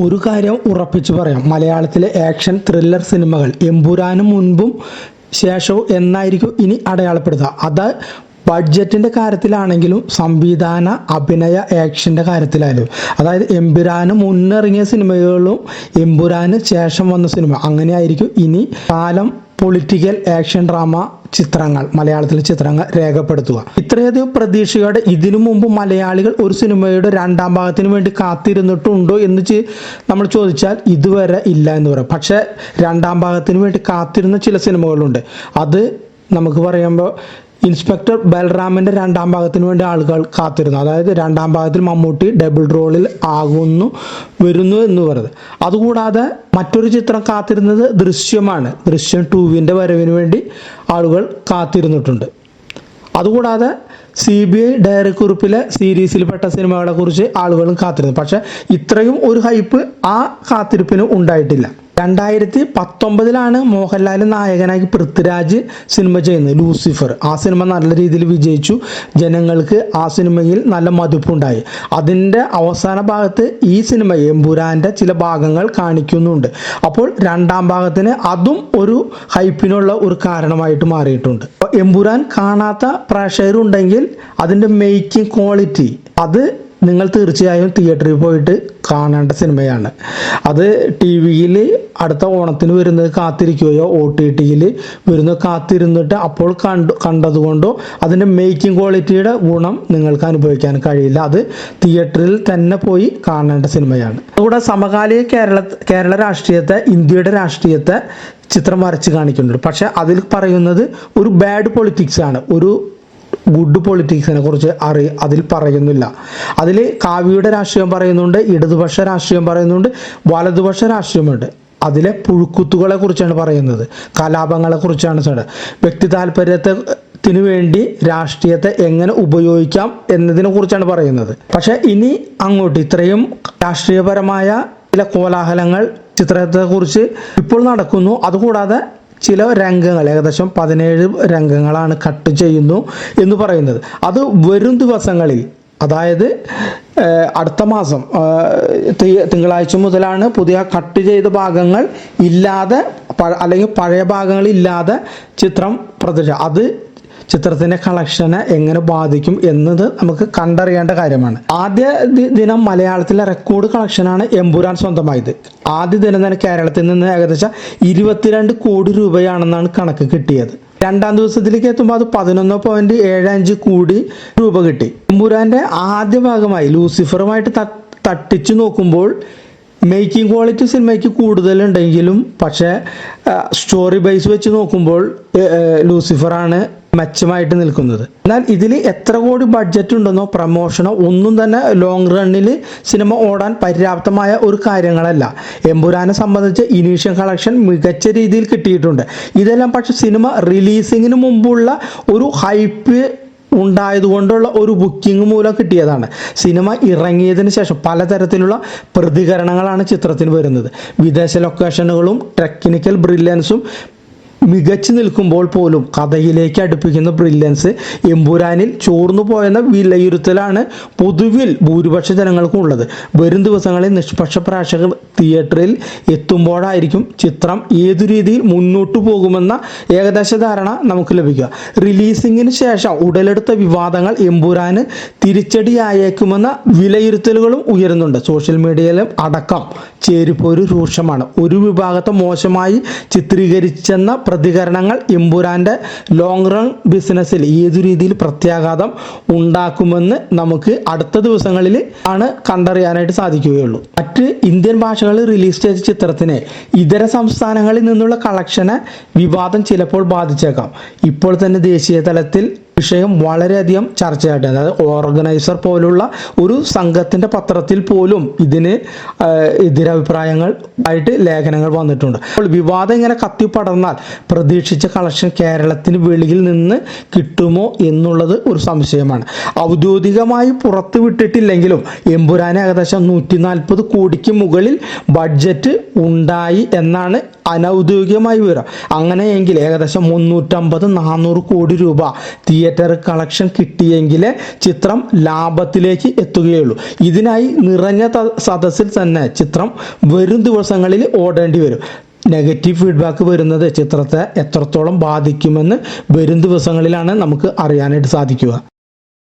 ഒരു കാര്യം ഉറപ്പിച്ചു പറയാം. മലയാളത്തിലെ ആക്ഷൻ ത്രില്ലർ സിനിമകൾ എമ്പുരാനും മുൻപും ശേഷവും എന്നായിരിക്കും ഇനി അടയാളപ്പെടുത്തുക. അത് ബഡ്ജറ്റിന്റെ കാര്യത്തിലാണെങ്കിലും സംവിധാന അഭിനയ ആക്ഷന്റെ കാര്യത്തിലായാലും. അതായത് എമ്പുരാന് മുന്നിറങ്ങിയ സിനിമകളും എമ്പുരാന് ശേഷം വന്ന സിനിമ. അങ്ങനെയായിരിക്കും ഇനി കാലം പൊളിറ്റിക്കൽ ആക്ഷൻ ഡ്രാമ ചിത്രങ്ങൾ മലയാളത്തിലെ ചിത്രങ്ങൾ രേഖപ്പെടുത്തുക. ഇത്രയധികം പ്രതീക്ഷയോടെ ഇതിനു മുമ്പ് മലയാളികൾ ഒരു സിനിമയുടെ രണ്ടാം ഭാഗത്തിന് വേണ്ടി കാത്തിരുന്നിട്ടുണ്ടോ എന്ന് നമ്മൾ ചോദിച്ചാൽ ഇതുവരെ ഇല്ല എന്ന് പറയും. പക്ഷേ രണ്ടാം ഭാഗത്തിന് വേണ്ടി കാത്തിരുന്ന ചില സിനിമകളുണ്ട്. അത് നമുക്ക് പറയുമ്പോൾ ഇൻസ്പെക്ടർ ബൽറാമിന്റെ രണ്ടാം ഭാഗത്തിന് വേണ്ടി ആളുകൾ കാത്തിരുന്നു. അതായത് രണ്ടാം ഭാഗത്തിൽ മമ്മൂട്ടി ഡബിൾ റോളിൽ ആകുന്നു വരുന്നു എന്ന് പറയുന്നത്. അതുകൂടാതെ മറ്റൊരു ചിത്രം കാത്തിരുന്നത് ദൃശ്യമാണ്. ദൃശ്യം ടൂവിന്റെ വരവിന് വേണ്ടി ആളുകൾ കാത്തിരുന്നിട്ടുണ്ട്. അതുകൂടാതെ സി ബി ഐ ഡയറി കുറിപ്പിലെ സീരീസിൽപ്പെട്ട സിനിമകളെ കുറിച്ച് ആളുകളും കാത്തിരുന്നു. പക്ഷേ ഇത്രയും ഒരു ഹൈപ്പ് ആ കാത്തിരിപ്പിന് ഉണ്ടായിട്ടില്ല. രണ്ടായിരത്തി പത്തൊമ്പതിലാണ് മോഹൻലാൽ നായകനായി പൃഥ്വിരാജ് സിനിമ ചെയ്യുന്നത് ലൂസിഫർ. ആ സിനിമ നല്ല രീതിയിൽ വിജയിച്ചു. ജനങ്ങൾക്ക് ആ സിനിമയിൽ നല്ല മതിപ്പുണ്ടായി. അതിന്റെ അവസാന ഭാഗത്ത് ഈ സിനിമ എമ്പുരാന്റെ ചില ഭാഗങ്ങൾ കാണിക്കുന്നുണ്ട്. അപ്പോൾ രണ്ടാം ഭാഗത്തിന് അതും ഒരു ഹൈപ്പിനുള്ള ഒരു കാരണമായിട്ട് മാറിയിട്ടുണ്ട്. എംപുരാൻ കാണാത്ത പ്രേക്ഷകരുണ്ടെങ്കിൽ അതിന്റെ മേക്കിംഗ് ക്വാളിറ്റി അത് നിങ്ങൾ തീർച്ചയായും തിയേറ്ററിൽ പോയിട്ട് കാണേണ്ട സിനിമയാണ്. അത് ടി വിയിൽ അടുത്ത ഓണത്തിന് വരുന്നത് കാത്തിരിക്കുകയോ ഒ ടി ടിയിൽ വരുന്നത് കാത്തിരുന്നിട്ട് അപ്പോൾ കണ്ടു കണ്ടതുകൊണ്ടോ അതിന്റെ മേക്കിംഗ് ക്വാളിറ്റിയുടെ ഗുണം നിങ്ങൾക്ക് അനുഭവിക്കാൻ കഴിയില്ല. അത് തിയേറ്ററിൽ തന്നെ പോയി കാണേണ്ട സിനിമയാണ്. അതുകൂടെ സമകാലിക കേരള കേരള രാഷ്ട്രീയത്തെ ഇന്ത്യയുടെ രാഷ്ട്രീയത്തെ ചിത്രം വരച്ച് കാണിക്കുന്നുണ്ട്. പക്ഷെ അതിൽ പറയുന്നത് ഒരു ബാഡ് പൊളിറ്റിക്സ് ആണ്. ഒരു ഗുഡ് പൊളിറ്റിക്സിനെ കുറിച്ച് അറി അതിൽ പറയുന്നില്ല. അതിൽ കാവ്യയുടെ രാഷ്ട്രീയം പറയുന്നുണ്ട് ഇടതുപക്ഷ രാഷ്ട്രീയം പറയുന്നുണ്ട് വലതുപക്ഷ രാഷ്ട്രീയമുണ്ട്. അതിലെ പുഴുക്കുത്തുകളെ കുറിച്ചാണ് പറയുന്നത് കലാപങ്ങളെ കുറിച്ചാണ് സാറ്. വ്യക്തി താല്പര്യത്തിന് വേണ്ടി രാഷ്ട്രീയത്തെ എങ്ങനെ ഉപയോഗിക്കാം എന്നതിനെ കുറിച്ചാണ് പറയുന്നത്. പക്ഷെ ഇനി അങ്ങോട്ട് ഇത്രയും രാഷ്ട്രീയപരമായ ചില കോലാഹലങ്ങൾ ചിത്രത്തെ കുറിച്ച് ഇപ്പോൾ നടക്കുന്നു. അതുകൂടാതെ ചില രംഗങ്ങൾ ഏകദേശം പതിനേഴ് രംഗങ്ങളാണ് കട്ട് ചെയ്യുന്നു എന്ന് പറയുന്നത്. അത് വരും ദിവസങ്ങളിൽ അതായത് അടുത്ത മാസം തിങ്കളാഴ്ച മുതലാണ് പുതിയ കട്ട് ചെയ്ത ഭാഗങ്ങൾ ഇല്ലാതെ അല്ലെങ്കിൽ പഴയ ഭാഗങ്ങൾ ഇല്ലാതെ ചിത്രം പ്രദർശ അത് ചിത്രത്തിന്റെ കളക്ഷനെ എങ്ങനെ ബാധിക്കും എന്നത് നമുക്ക് കണ്ടറിയേണ്ട കാര്യമാണ്. ആദ്യ ദിനം മലയാളത്തിലെ റെക്കോർഡ് കളക്ഷനാണ് എമ്പുരാൻ സ്വന്തമായത്. ആദ്യ ദിനം തന്നെ കേരളത്തിൽ നിന്ന് ഏകദേശം ഇരുപത്തിരണ്ട് കോടി രൂപയാണെന്നാണ് കണക്ക് കിട്ടിയത്. രണ്ടാം ദിവസത്തിലേക്ക് എത്തുമ്പോൾ അത് പതിനൊന്ന് പോയിന്റ് ഏഴ് അഞ്ച് കോടി രൂപ കിട്ടി. എമ്പുരാന്റെ ആദ്യ ഭാഗമായി ലൂസിഫറുമായിട്ട് തട്ടിച്ചു നോക്കുമ്പോൾ മേക്കിംഗ് ക്വാളിറ്റി സിനിമയ്ക്ക് കൂടുതലുണ്ടെങ്കിലും പക്ഷേ സ്റ്റോറി ബേസ് വെച്ച് നോക്കുമ്പോൾ ലൂസിഫറാണ് മെച്ചമായിട്ട് നിൽക്കുന്നത്. എന്നാൽ ഇതിൽ എത്ര കോടി ബഡ്ജറ്റ് ഉണ്ടെന്നോ പ്രമോഷനോ ഒന്നും തന്നെ ലോങ് റണ്ണിൽ സിനിമ ഓടാൻ പര്യാപ്തമായ ഒരു കാര്യങ്ങളല്ല. എമ്പുരാനെ സംബന്ധിച്ച് ഇനീഷ്യൽ കളക്ഷൻ മികച്ച രീതിയിൽ കിട്ടിയിട്ടുണ്ട്. ഇതെല്ലാം പക്ഷെ സിനിമ റിലീസിങ്ങിന് മുമ്പുള്ള ഒരു ഹൈപ്പ് ഉണ്ടായതുകൊണ്ടുള്ള ഒരു ബുക്കിംഗ് മൂലം കിട്ടിയതാണ്. സിനിമ ഇറങ്ങിയതിന് ശേഷം പലതരത്തിലുള്ള പ്രതികരണങ്ങളാണ് ചിത്രത്തിന് വരുന്നത്. വിദേശ ലൊക്കേഷനുകളും ടെക്നിക്കൽ ബ്രില്യൻസും മികച്ചു നിൽക്കുമ്പോൾ പോലും കഥയിലേക്ക് അടുപ്പിക്കുന്ന ബ്രില്യൻസ് എമ്പുരാനിൽ ചോർന്നു പോയെന്ന വിലയിരുത്തലാണ് പൊതുവിൽ ഭൂരിപക്ഷ ജനങ്ങൾക്കും ഉള്ളത്. വരും ദിവസങ്ങളിൽ നിഷ്പക്ഷ പ്രേക്ഷകർ തിയേറ്ററിൽ എത്തുമ്പോഴായിരിക്കും ചിത്രം ഏതു രീതിയിൽ മുന്നോട്ടു പോകുമെന്ന ഏകദേശ ധാരണ നമുക്ക് ലഭിക്കുക. റിലീസിങ്ങിന് ശേഷം ഉടലെടുത്ത വിവാദങ്ങൾ എമ്പുരാന് തിരിച്ചടിയായേക്കുമെന്ന വിലയിരുത്തലുകളും ഉയരുന്നുണ്ട്. സോഷ്യൽ മീഡിയയിലും അടക്കം ചേരിപ്പോര് രൂക്ഷമാണ്. ഒരു വിഭാഗത്തെ മോശമായി ചിത്രീകരിച്ചെന്ന പ്രതികരണങ്ങൾ എമ്പുരാന്റെ ലോങ് റൺ ബിസിനസ്സിൽ ഏതു രീതിയിൽ പ്രത്യാഘാതം ഉണ്ടാക്കുമെന്ന് നമുക്ക് അടുത്ത ദിവസങ്ങളിൽ ആണ് കണ്ടറിയാനായിട്ട് സാധിക്കുകയുള്ളൂ. മറ്റ് ഇന്ത്യൻ ഭാഷകളിൽ റിലീസ് ചെയ്ത ചിത്രത്തിന് ഇതര സംസ്ഥാനങ്ങളിൽ നിന്നുള്ള കളക്ഷനെ വിവാദം ചിലപ്പോൾ ബാധിച്ചേക്കാം. ഇപ്പോൾ തന്നെ ദേശീയ തലത്തിൽ വിഷയം വളരെയധികം ചർച്ചയായിട്ട് അതായത് ഓർഗനൈസർ പോലുള്ള ഒരു സംഘത്തിന്റെ പത്രത്തിൽ പോലും ഇതിന് എതിരഭിപ്രായങ്ങൾ ആയിട്ട് ലേഖനങ്ങൾ വന്നിട്ടുണ്ട്. അപ്പോൾ വിവാദം ഇങ്ങനെ കത്തിപ്പടർന്നാൽ പ്രതീക്ഷിച്ച കളക്ഷൻ കേരളത്തിന് വെളിയിൽ നിന്ന് കിട്ടുമോ എന്നുള്ളത് ഒരു സംശയമാണ്. ഔദ്യോഗികമായി പുറത്തുവിട്ടിട്ടില്ലെങ്കിലും വിട്ടിട്ടില്ലെങ്കിലും എമ്പുരാന് ഏകദേശം നൂറ്റി നാൽപ്പത് കോടിക്ക് മുകളിൽ ബഡ്ജറ്റ് ഉണ്ടായി എന്നാണ് അനൗദ്യോഗികമായി വിവരം അങ്ങനെയെങ്കിൽ ഏകദേശം മുന്നൂറ്റമ്പത് നാനൂറ് കോടി രൂപ തിയേറ്റർ കളക്ഷൻ കിട്ടിയെങ്കിൽ ചിത്രം ലാഭത്തിലേക്ക് എത്തുകയുള്ളൂ. ഇതിനായി നിറഞ്ഞ സദസ്സിൽ തന്നെ ചിത്രം വരും ദിവസങ്ങളിൽ ഓടേണ്ടി വരും. നെഗറ്റീവ് ഫീഡ്ബാക്ക് വരുന്നത് ചിത്രത്തെ എത്രത്തോളം ബാധിക്കുമെന്ന് വരും ദിവസങ്ങളിലാണ് നമുക്ക് അറിയാനായിട്ട് സാധിക്കുക.